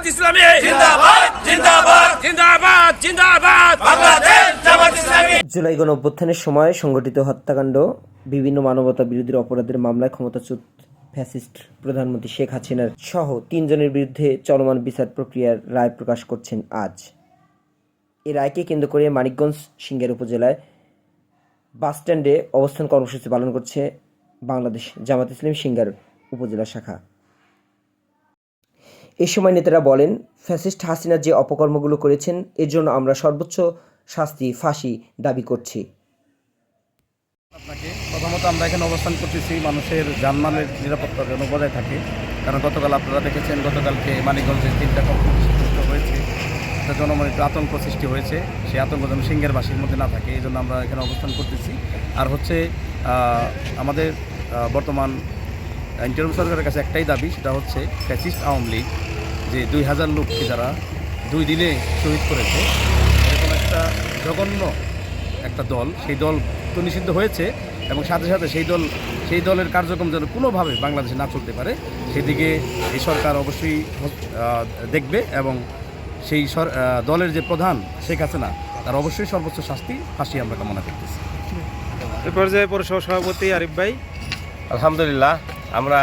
জামাত ইসলামী। জিন্দাবাদ জিন্দাবাদ। জিন্দাবাদ জিন্দাবাদ। বাংলাদেশ জামাত ইসলামী। জুলাই গণ অভ্যুত্থানের সময় সংগঠিত হত্যাকাণ্ড বিভিন্ন মানবতা বিরোধী অপরাধের মামলায় ক্ষমতাচ্যুত ফ্যাসিস্ট প্রধানমন্ত্রী শেখ হাসিনার সহ তিনজনের বিরুদ্ধে চলমান বিচার প্রক্রিয়ার রায় প্রকাশ করছেন আজ। এ রায়কে কেন্দ্র করে মানিকগঞ্জ সিঙ্গের উপজেলায় বাসস্ট্যান্ডে অবস্থান কর্মসূচি পালন করছে বাংলাদেশ জামাত ইসলাম সিঙ্গার উপজেলা শাখা। এ সময় নেতারা বলেন, ফ্যাসিস্ট হাসিনা যে অপকর্মগুলো করেছেন, এর জন্য আমরা সর্বোচ্চ শাস্তি, ফাঁসি দাবি করছি। আপনাকে প্রথমত আমরা এখানে অবস্থান করতেছি মানুষের জানমালের নিরাপত্তা যেন বজায় থাকে। কারণ গতকাল আপনারা দেখেছেন, গতকালকে মানিকগঞ্জে তিনটা কক্ষ হয়েছে। একটা জনমনে আতঙ্ক সৃষ্টি হয়েছে। সেই আতঙ্ক যেন সিংহের বাসীর মধ্যে না থাকে, এই জন্য আমরা এখানে অবস্থান করতেছি। আর হচ্ছে আমাদের বর্তমান ইন্টারভিউ সরকারের কাছে একটাই দাবি সেটা হচ্ছে ফ্যাসিস্ট আওয়ামী লীগ যে দুই হাজার লোককে যারা দুই দিনে শহীদ করেছে এরকম একটা জঘন্য একটা দল সেই দল তো নিষিদ্ধ হয়েছে এবং সাথে সাথে সেই দল সেই দলের কার্যক্রম যেন কোনোভাবে বাংলাদেশে না চলতে পারে সেদিকে এই সরকার অবশ্যই দেখবে এবং সেই সর- দলের যে প্রধান শেখ হাসিনা তার অবশ্যই সর্বোচ্চ শাস্তি ফাঁসি আমরা কামনা করতেছি। এ পর্যায়ে পৌরসভা সভাপতি আরিফ ভাই। আলহামদুলিল্লাহ আমরা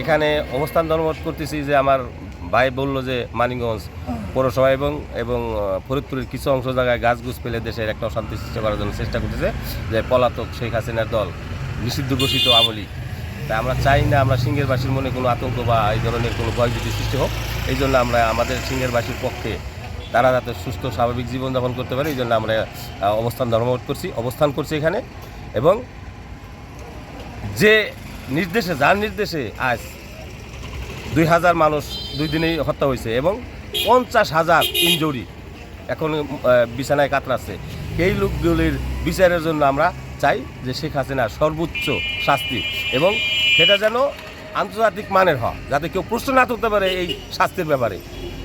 এখানে অবস্থান ধর্মত করতেছি যে আমার ভাই বলল যে মানিকগঞ্জ পৌরসভা এবং এবং ফরিদপুরের কিছু অংশ জায়গায় গাছ গুছ ফেলে দেশের একটা অশান্তি সৃষ্টি করার জন্য চেষ্টা করতেছে যে পলাতক শেখ হাসিনার দল, নিষিদ্ধ ঘোষিত আমলি। তাই আমরা চাই না আমরা সিংহেরবাসীর মনে কোনো আতঙ্ক বা এই ধরনের কোনো ভয়ভীতি সৃষ্টি হোক। এই জন্য আমরা আমাদের সিংহেরবাসীর পক্ষে তারা যাতে সুস্থ, স্বাভাবিক জীবনযাপন করতে পারে, এই জন্য আমরা অবস্থান ধর্মঘট করছি, অবস্থান করছি এখানে। এবং যে নির্দেশে, যার নির্দেশে আজ দুই হাজার মানুষ দুই দিনেই হত্যা হয়েছে এবং পঞ্চাশ হাজার ইনজুরি এখন বিছানায় কাতরাচ্ছে এই লোকগুলির বিচারের জন্য আমরা চাই যে শেখ হাসিনার সর্বোচ্চ শাস্তি এবং সেটা যেন আন্তর্জাতিক মানের হয়, যাতে কেউ প্রশ্ন না তুলতে পারে এই শাস্তির ব্যাপারে।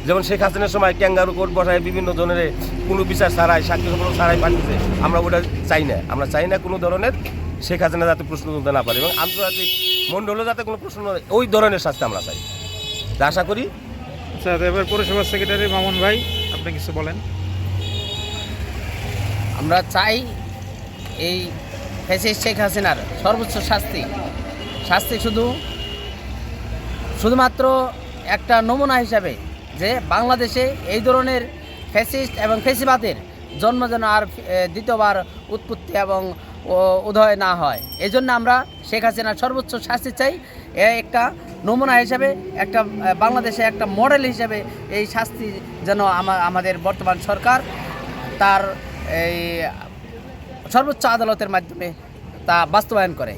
যেমন শেখ হাসিনার সময় ক্যাঙ্গারু কোর্ট বসায় বিভিন্ন ধরনের কোনো বিচার ছাড়াই সাক্ষী ছাড়াই পাঠিয়েছে, আমরা ওটা চাই না। আমরা চাই না কোনো ধরনের শেখ হাসিনা যাতে প্রশ্ন তুলতে না পারে এবং আন্তর্জাতিক মণ্ডলও যাতে কোনো প্রশ্ন না- ওই ধরনের শাস্তি আমরা চাই। তা আশা করি। আচ্ছা তো এবার পৌরসভার সেক্রেটারি মামুন ভাই আপনি কিছু বলেন। আমরা চাই এই ফ্যাসিস্ট শেখ হাসিনার সর্বোচ্চ শাস্তি। শাস্তি শুধু শুধুমাত্র একটা নমুনা হিসাবে যে বাংলাদেশে এই ধরনের ফ্যাসিস্ট এবং ফেসিবাদের জন্ম যেন আর দ্বিতীয়বার উৎপত্তি এবং উদয় না হয়। এই জন্য আমরা শেখ হাসিনার সর্বোচ্চ শাস্তি চাই। এ একটা নমুনা হিসাবে, একটা বাংলাদেশে একটা মডেল হিসাবে এই শাস্তি যেন আমাদের বর্তমান সরকার তার এই সর্বোচ্চ আদালতের মাধ্যমে তা বাস্তবায়ন করে।